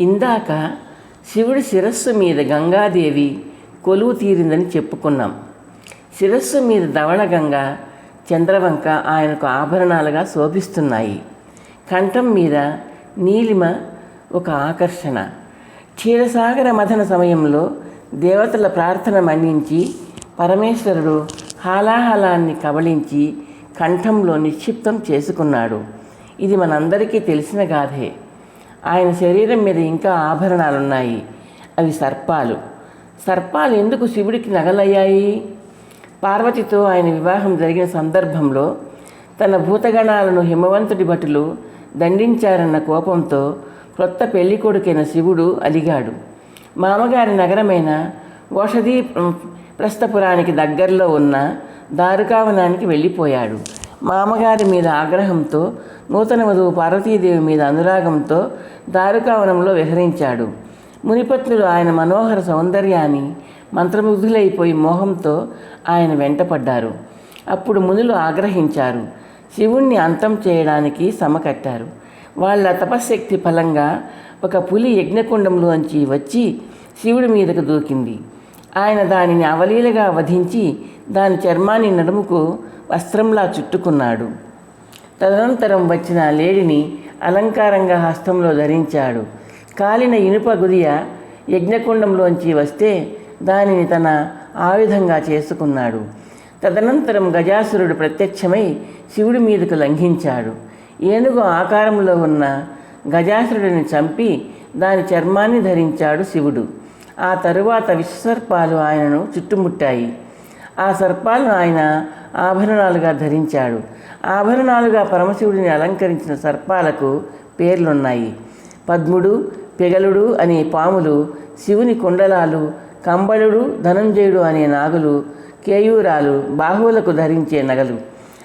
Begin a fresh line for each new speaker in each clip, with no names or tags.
ఇందాక శివుడి శిరస్సు మీద గంగాదేవి కొలువు తీరిందని చెప్పుకున్నాం. శిరస్సు మీద ధవళగంగ చంద్రవంక ఆయనకు ఆభరణాలుగా శోభిస్తున్నాయి. కంఠం మీద నీలిమ ఒక ఆకర్షణ. క్షీరసాగర మథన సమయంలో దేవతల ప్రార్థన మన్నించి పరమేశ్వరుడు హాలాహలాన్ని కబళించి కంఠంలో నిక్షిప్తం చేసుకున్నాడు. ఇది మనందరికీ తెలిసిన గాథే. ఆయన శరీరం మీద ఇంకా ఆభరణాలున్నాయి. అవి సర్పాలు. సర్పాలు ఎందుకు శివుడికి నగలయ్యాయి? పార్వతితో ఆయన వివాహం జరిగిన సందర్భంలో తన భూతగణాలను హిమవంతుడి భటులు దండించారన్న కోపంతో క్రొత్త పెళ్ళి కొడుకైన శివుడు అలిగాడు. మామగారి నగరమైన ఓషధీ ప్రస్థపురానికి దగ్గరలో ఉన్న దారుకావనానికి వెళ్ళిపోయాడు. మామగారి మీద ఆగ్రహంతో నూతన వధువు పార్వతీదేవి మీద అనురాగంతో దారుకావనంలో విహరించాడు. మునిపత్నులు ఆయన మనోహర సౌందర్యాన్ని మంత్రముగ్ధులైపోయి మోహంతో ఆయన వెంటపడ్డారు. అప్పుడు మునులు ఆగ్రహించారు. శివుణ్ణి అంతం చేయడానికి సమకట్టారు. వాళ్ళ తపశ్శక్తి ఫలంగా ఒక పులి యజ్ఞకుండంలోంచి వచ్చి శివుడి మీదకు దూకింది. ఆయన దానిని అవలీలగా వధించి దాని చర్మాన్ని నడుముకు వస్త్రంలా చుట్టుకున్నాడు. తదనంతరం వచ్చిన లేడిని అలంకారంగా హస్తంలో ధరించాడు. కాలిన ఇనుప గుదియ యజ్ఞకుండంలోంచి వస్తే దానిని తన ఆయుధంగా చేసుకున్నాడు. తదనంతరం గజాసురుడు ప్రత్యక్షమై శివుడి మీదకు లంఘించాడు. ఏనుగు ఆకారంలో ఉన్న గజాసురుడిని చంపి దాని చర్మాన్ని ధరించాడు శివుడు. ఆ తరువాత విశ్వసర్పాలు ఆయనను చుట్టుముట్టాయి. ఆ సర్పాలను ఆయన ఆభరణాలుగా ధరించాడు. ఆభరణాలుగా పరమశివుడిని అలంకరించిన సర్పాలకు పేర్లున్నాయి. పద్ముడు పెగలుడు అనే పాములు శివుని కుండలాలు కంబళుడు ధనంజయుడు అనే నాగులు కేయూరాలు బాహువులకు ధరించే నగలు.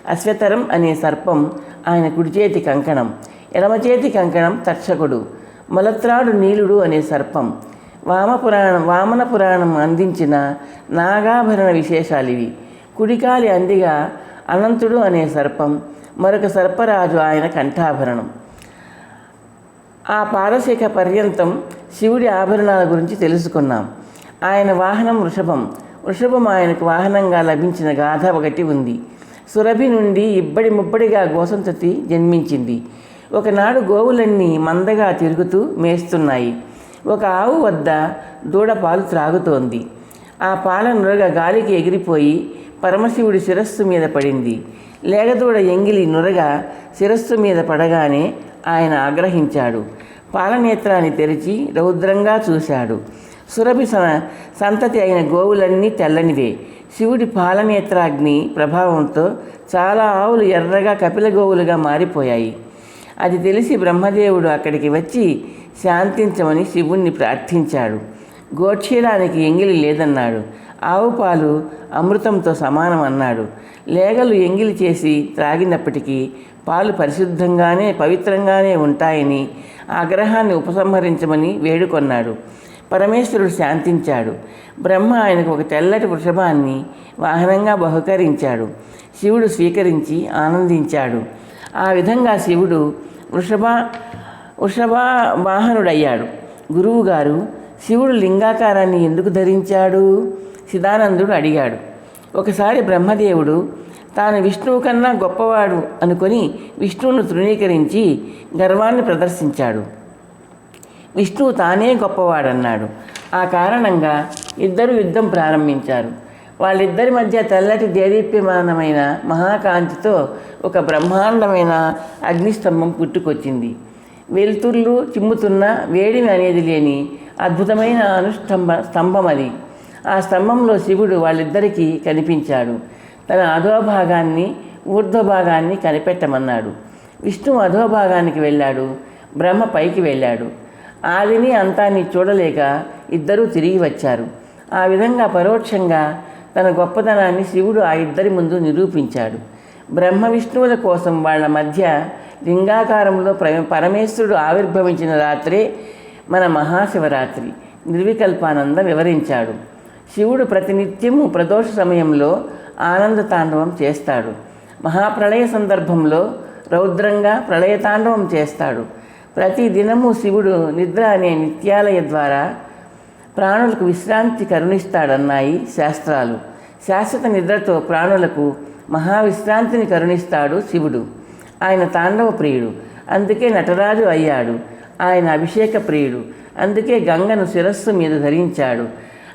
అశ్వతరం అనే సర్పం ఆయన కుడిచేతి కంకణం ఎడమచేతి కంకణం తక్షకుడు మలత్రాడు నీలుడు అనే సర్పం వామపురాణం వామన పురాణం అందించిన నాగాభరణ విశేషాలివి. కుడికాలి అందిగా అనంతుడు అనే సర్పం మరొక సర్పరాజు ఆయన కంఠాభరణం. ఆ పారశిఖ పర్యంతం శివుడి ఆభరణాల గురించి తెలుసుకున్నాం. ఆయన వాహనం వృషభం. వృషభం ఆయనకు వాహనంగా లభించిన గాథ ఒకటి ఉంది. సురభి నుండి ఇబ్బడి ముబ్బడిగా గోసంతతి జన్మించింది. ఒకనాడు గోవులన్నీ మందగా తిరుగుతూ మేస్తున్నాయి. ఒక ఆవు వద్ద దూడ పాలు త్రాగుతోంది. ఆ పాల నురగ గాలికి ఎగిరిపోయి పరమశివుడి శిరస్సు మీద పడింది. లేగదూడ ఎంగిలి నురగ శిరస్సు మీద పడగానే ఆయన ఆగ్రహించాడు. పాలనేత్రాన్ని తెరిచి రౌద్రంగా చూశాడు. సురభి స సంతతి అయిన గోవులన్నీ తెల్లనివే. శివుడి పాలనేత్రాగ్ని ప్రభావంతో చాలా ఆవులు ఎర్రగా కపిల గోవులుగా మారిపోయాయి. అది తెలిసి బ్రహ్మదేవుడు అక్కడికి వచ్చి శాంతించమని శివుణ్ణి ప్రార్థించాడు. గోక్షీరానికి ఎంగిలి లేదన్నాడు. ఆవు పాలు అమృతంతో సమానం అన్నాడు. లేగలు ఎంగిలి చేసి త్రాగినప్పటికీ పాలు పరిశుద్ధంగానే పవిత్రంగానే ఉంటాయని ఆగ్రహాన్ని ఉపసంహరించమని వేడుకొన్నాడు. పరమేశ్వరుడు శాంతించాడు. బ్రహ్మ ఆయనకు ఒక తెల్లటి వృషభాన్ని వాహనంగా బహుకరించాడు. శివుడు స్వీకరించి ఆనందించాడు. ఆ విధంగా శివుడు వృషభ వృషభ వాహనుడయ్యాడు గురువుగారు శివుడు లింగాకారాన్ని ఎందుకు ధరించాడు? సిదానందుడు అడిగాడు. ఒకసారి బ్రహ్మదేవుడు తాను విష్ణువు కన్నా గొప్పవాడు అనుకొని విష్ణువును తృణీకరించి గర్వాన్ని ప్రదర్శించాడు. విష్ణువు తానే గొప్పవాడన్నాడు. ఆ కారణంగా ఇద్దరు యుద్ధం ప్రారంభించారు. వాళ్ళిద్దరి మధ్య తెల్లటి దేదీప్యమానమైన మహాకాంతితో ఒక బ్రహ్మాండమైన అగ్నిస్తంభం పుట్టుకొచ్చింది. వెలుతుర్లు చిమ్ముతున్న వేడిమి అనేది లేని అద్భుతమైన అనుస్తంభ స్తంభం అది. ఆ స్తంభంలో శివుడు వాళ్ళిద్దరికీ కనిపించాడు. తన అధోభాగాన్ని ఊర్ధ్వభాగాన్ని కనిపెట్టమన్నాడు. విష్ణువు అధోభాగానికి వెళ్ళాడు. బ్రహ్మ పైకి వెళ్ళాడు. ఆదిని అంతాన్ని చూడలేక ఇద్దరూ తిరిగి వచ్చారు. ఆ విధంగా పరోక్షంగా తన గొప్పతనాన్ని శివుడు ఆ ఇద్దరి ముందు నిరూపించాడు. బ్రహ్మ విష్ణువుల కోసం వాళ్ళ మధ్య లింగాకారంలో ప్ర పరమేశ్వరుడు ఆవిర్భవించిన రాత్రే మన మహాశివరాత్రి. నిర్వికల్పానంద వివరించాడు. శివుడు ప్రతినిత్యము ప్రదోష సమయంలో ఆనంద తాండవం చేస్తాడు. మహాప్రళయ సందర్భంలో రౌద్రంగా ప్రళయ తాండవం చేస్తాడు. ప్రతి దినము శివుడు నిద్ర అనే నిత్యాలయ ద్వారా ప్రాణులకు విశ్రాంతి కరుణిస్తాడన్నాయి శాస్త్రాలు. శాశ్వత నిద్రతో ప్రాణులకు మహావిశ్రాంతిని కరుణిస్తాడు శివుడు. ఆయన తాండవ ప్రియుడు. అందుకే నటరాజు అయ్యాడు. ఆయన అభిషేక ప్రియుడు. అందుకే గంగను శిరస్సు మీద ధరించాడు.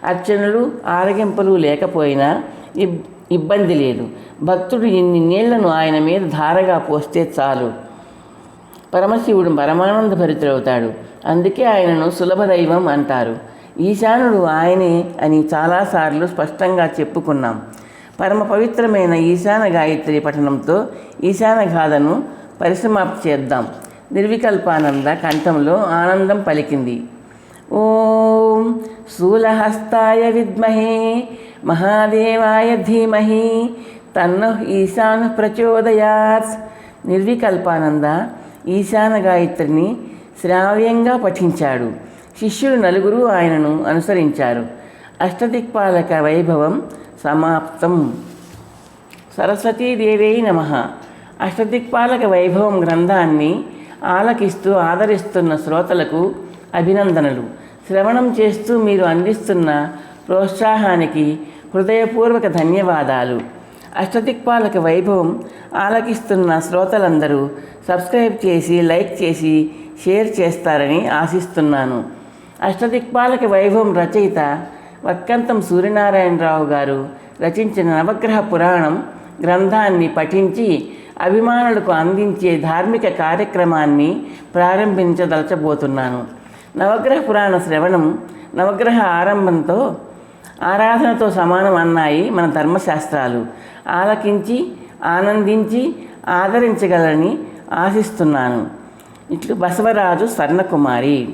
అర్చనలు ఆరగింపులు లేకపోయినా ఇబ్ ఇబ్బంది లేదు. భక్తుడు ఇన్ని నీళ్ళను ఆయన మీద ధారగా పోస్తే చాలు. పరమశివుడు పరమానంద భరితుడవుతాడు. అందుకే ఆయనను సులభ దైవం అంటారు. ఈశానుడు ఆయనే అని చాలాసార్లు స్పష్టంగా చెప్పుకున్నాం. పరమ పవిత్రమైన ఈశాన గాయత్రి పఠనంతో ఈశాన గాథను పరిసమాప్తి చేద్దాం. నిర్వికల్పానంద కంఠంలో ఆనందం పలికింది. ఓం శూలహస్తాయ విద్మహే మహాదేవాయ ధీమహి తన్న ఈశాన్ ప్రచోదయాత్. నిర్వికల్పానంద ఈశాన గాయత్రిని శ్రావ్యంగా పఠించాడు. శిష్యులు నలుగురు ఆయనను అనుసరించారు. అష్టదిక్పాలక వైభవం సమాప్తం. సరస్వతీదేవి నమ. అష్టదిక్పాలక వైభవం గ్రంథాన్ని ఆలకిస్తూ ఆదరిస్తున్న శ్రోతలకు అభినందనలు. శ్రవణం చేస్తూ మీరు అందిస్తున్న ప్రోత్సాహానికి హృదయపూర్వక ధన్యవాదాలు. అష్టదిక్పాలక వైభవం ఆలకిస్తున్న శ్రోతలందరూ సబ్స్క్రైబ్ చేసి లైక్ చేసి షేర్ చేస్తారని ఆశిస్తున్నాను. అష్టదిక్పాలక వైభవం రచయిత వక్కంతం సూర్యనారాయణరావు గారు రచించిన నవగ్రహ పురాణం గ్రంథాన్ని పఠించి అభిమానులకు అందించే ధార్మిక కార్యక్రమాన్ని ప్రారంభించదలచబోతున్నాను. నవగ్రహ పురాణ శ్రవణం నవగ్రహ ఆరంభంతో ఆరాధనతో సమానం అన్నాయి మన ధర్మశాస్త్రాలు. ఆలకించి ఆనందించి ఆదరించగలని ఆశిస్తున్నాను. ఇట్లు బసవరాజు స్వర్ణకుమారి.